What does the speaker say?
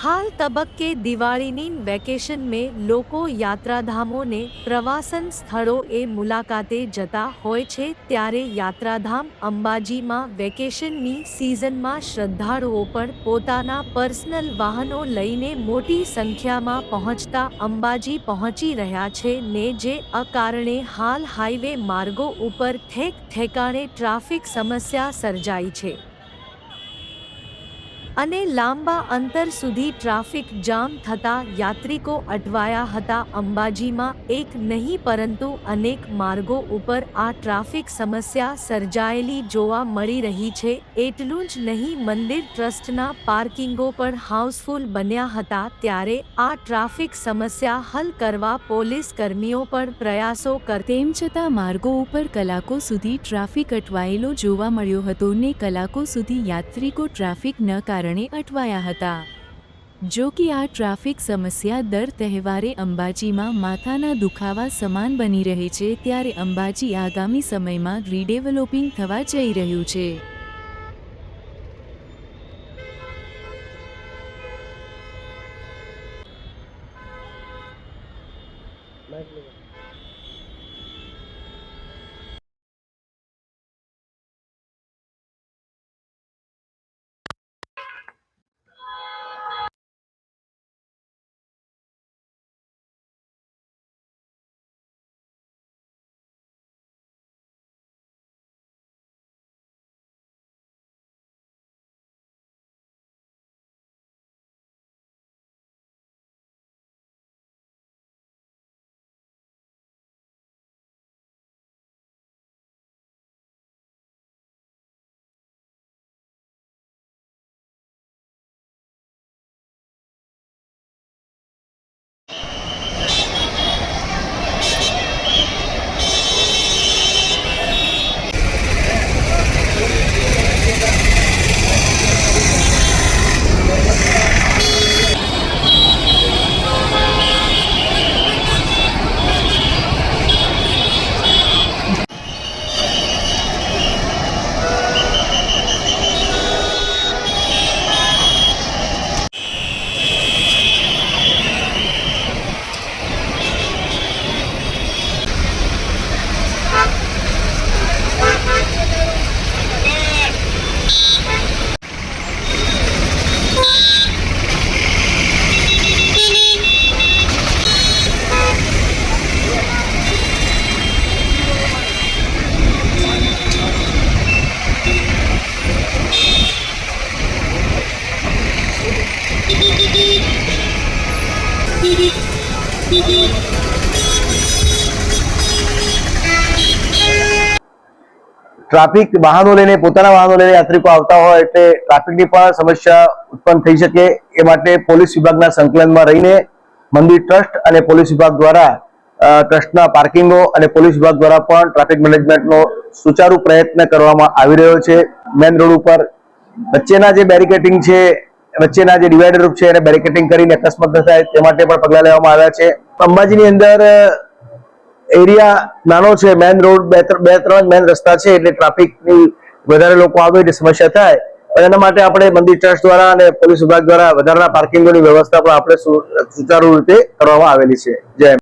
હાલ તબક્કે દિવાળીની વેકેશન મેં લોકો યાત્રાધામોને પ્રવાસન સ્થળોએ મુલાકાતે જતા હોય છે ત્યારે યાત્રાધામ અંબાજીમાં વેકેશનની સિઝનમાં શ્રદ્ધાળુઓ પણ પોતાના પર્સનલ વાહનો લઈને મોટી સંખ્યામાં પહોંચતા અંબાજી પહોંચી રહ્યા છે ને જે અકારણે હાલ હાઈવે માર્ગો ઉપર ઠેક ઠેકાણે ટ્રાફિક સમસ્યા સર્જાઈ છે. અને લાંબા અંતર સુધી ટ્રાફિક જામ થતા યાત્રિકો અટવાયા હતા અંબાજીમાં એક નહીં પરંતુ અનેક માર્ગો ઉપર આ ટ્રાફિક સમસ્યા સર્જાયેલી જોવા મળી રહી છે. એટલું જ નહીં, મંદિર ટ્રસ્ટના પાર્કિંગો પણ હાઉસફુલ બન્યા હતા ત્યારે આ ટ્રાફિક સમસ્યા હલ કરવા પોલીસ કર્મીઓ પણ પ્રયાસો કર તેમ છતાં માર્ગો ઉપર કલાકો સુધી ટ્રાફિક અટવાયેલો જોવા મળ્યો હતો ને કલાકો સુધી યાત્રિકો ટ્રાફિક ન કારણે અટવાયા હતા. જો કે આ ટ્રાફિક સમસ્યા દર તહેવારે અંબાજીમાં માથાના દુખાવા સમાન બની રહે છે ત્યારે અંબાજી આગામી સમયમાં રીડેવલોપિંગ થવા જઈ રહ્યું છે. ટ્રાફિક વાહનો લઈને, પોતાના વાહનો લઈને યાત્રિકો આવતા હોય એટલે ટ્રાફિકની પણ સમસ્યા ઉત્પન્ન થઈ શકે. એ માટે પોલીસ વિભાગના સંકલનમાં રહીને મંદિર ટ્રસ્ટ અને પોલીસ વિભાગ દ્વારા ટ્રસ્ટના પાર્કિંગો અને પોલીસ વિભાગ દ્વારા પણ ટ્રાફિક મેનેજમેન્ટનો સુચારુ પ્રયત્ન કરવામાં આવી રહ્યો છે. મેન રોડ ઉપર વચ્ચેના જે બેરિકેટિંગ છે વચ્ચેના જે ડિવાઈડર છે એને બેરિકેટિંગ કરીને અકસ્માત ન થાય તે માટે પણ પગલાં લેવામાં આવ્યા છે. અંબાજીની અંદર એરિયા નાનો છે મેન રોડ બે બે ત્રણ મેન રસ્તા છે એટલે ટ્રાફિકની વધારે લોકો આવે એટલે સમસ્યા થાય. એના માટે આપણે મંદિર ટ્રસ્ટ દ્વારા અને પોલીસ વિભાગ દ્વારા વધારાના પાર્કિંગોની વ્યવસ્થા પણ આપણે સુચારુ રીતે કરવામાં આવેલી છે. જય